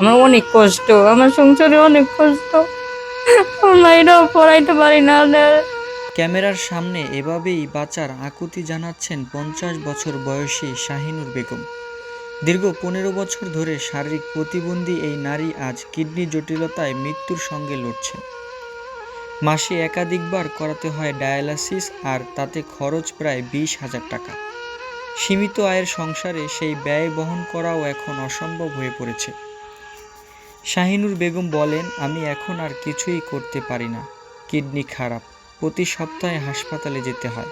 আমার অনেক কষ্ট, আমার সংসারে অনেক কষ্ট। মায়েরাও পড়াইতে পারি না ক্যামেরার সামনে এভাবেই বাঁচার আকুতি জানাচ্ছেন পঞ্চাশ বছর বয়সী শাহিনুর বেগম। দীর্ঘ পনেরো বছর ধরে শারীরিক প্রতিবন্ধী এই নারী আজ কিডনি জটিলতায় মৃত্যুর সঙ্গে লড়ছেন মাসে একাধিকবার করাতে হয় ডায়ালাসিস, আর তাতে খরচ প্রায় বিশ হাজার টাকা। সীমিত আয়ের সংসারে সেই ব্যয় বহন করাও এখন অসম্ভব হয়ে পড়েছে। শাহিনুর বেগম বলেন, আমি এখন আর কিছুই করতে পারি না। কিডনি খারাপ। প্রতি সপ্তাহে হাসপাতালে যেতে হয়।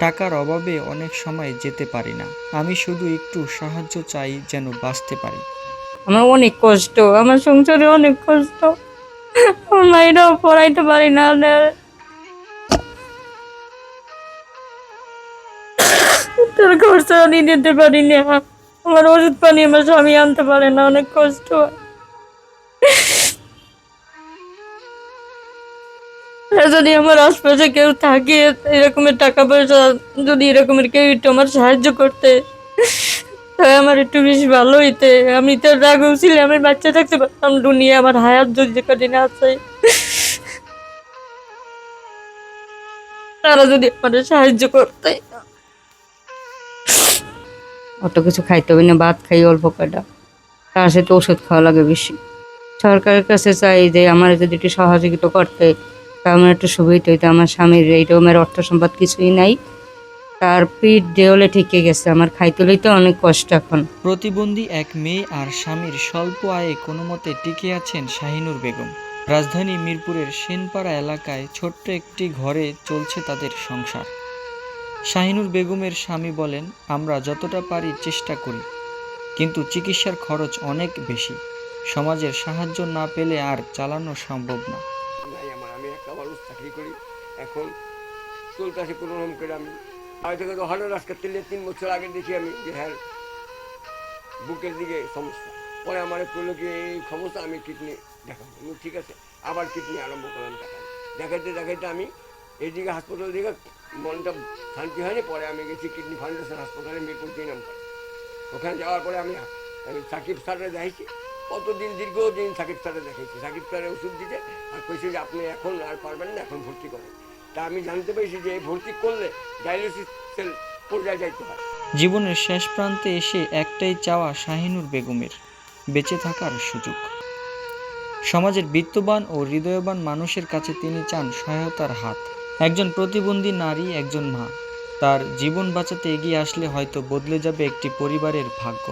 টাকার অভাবে অনেক সময় যেতে পারি না। আমি শুধু একটু সাহায্য চাই যেন বাঁচতে পারি। আমার অনেক কষ্ট। আমার সংসারে অনেক কষ্ট। পড়াইতে পারি না। খরচ আমি দিতে পারি না। আমার ওষুধ পানি আমার স্বামী আনতে পারে না। অনেক কষ্ট। হয়। যদি আমার আশপাশে কেউ থাকে, এরকমের টাকা পয়সা যদি এরকমের কেউ একটু আমার সাহায্য করতে, তাহলে আমার একটু বেশি ভালো হইতে। আমি তো রাগও ছিল আমি বাচ্চা থাকতে পারতাম, দুনিয়া আমার হায়াত যদি কদিন আছে। তারা যদি আমার সাহায্য করতে। অত কিছু খাইতে হবে না, ভাত খাই, অল্প কটা তার সাথে ওষুধ খাওয়া লাগে বেশি। সরকারের কাছে চাই যে আমার যদি একটু সহযোগিতা করতে, তা আমার একটু সুবিধা হইতো। আমার স্বামীর এই রকমের অর্থ সম্পদ কিছুই নাই। তার পিঠ দেওয়ালে ঠিকে গেছে। আমার খাইতে লইতে অনেক কষ্ট এখন। প্রতিবন্ধী এক মেয়ে আর স্বামীর স্বল্প আয়ে কোনো মতে টিকে আছেন শাহিনুর বেগম। রাজধানী মিরপুরের সেনপাড়া এলাকায় ছোট্ট একটি ঘরে চলছে তাদের সংসার। শাহিনুর বেগমের স্বামী বলেন, আমরা যতটা পারি চেষ্টা করি, কিন্তু চিকিৎসার খরচ অনেক বেশি। সমাজের সাহায্য না পেলে আর চালানো সম্ভব না। নাই আমার, আমি একটা মানুষ চাকরি করি, এখন চলতেছে কোনো রকম করে আমি আগে থেকে তো হঠাৎ আজকে তেলে তিন বছর আগে দেখি আমি যে হ্যাঁ বুকের দিকে সমস্যা। পরে আমার করল কি এই সমস্যা, আমি কিডনি দেখাবো। ঠিক আছে। আবার কিডনি আরম্ভ করলাম দেখাই দেখাইতে দেখাইতে আমি এইদিকে হাসপাতাল দিকে মনটা শান্তি হয়নি। পরে আমি গেছি কিডনি ফাউন্ডেশন হাসপাতালে মিরপুর তিন নম্বর ওখানে যাওয়ার পরে আমি সাকিব স্যারে দেখাইছি। কতদিন, দীর্ঘদিন সাকিব স্যারে দেখাইছি সাকিব স্যারে ওষুধ দিতে আর কইছে যে আপনি এখন আর পারবেন না, এখন ভর্তি করেন। তা আমি জানতে পেরেছি যে ভর্তি করলে ডায়ালিসিস সেল পর্যায়ে যাইতে হয়। জীবনের শেষ প্রান্তে এসে একটাই চাওয়া শাহিনুর বেগমের, বেঁচে থাকার সুযোগ। সমাজের বিত্তবান ও হৃদয়বান মানুষের কাছে তিনি চান সহায়তার হাত। একজন প্রতিবন্ধী নারী, একজন মা। তার জীবন বাঁচাতে এগিয়ে আসলে হয়তো বদলে যাবে একটি পরিবারের ভাগ্য।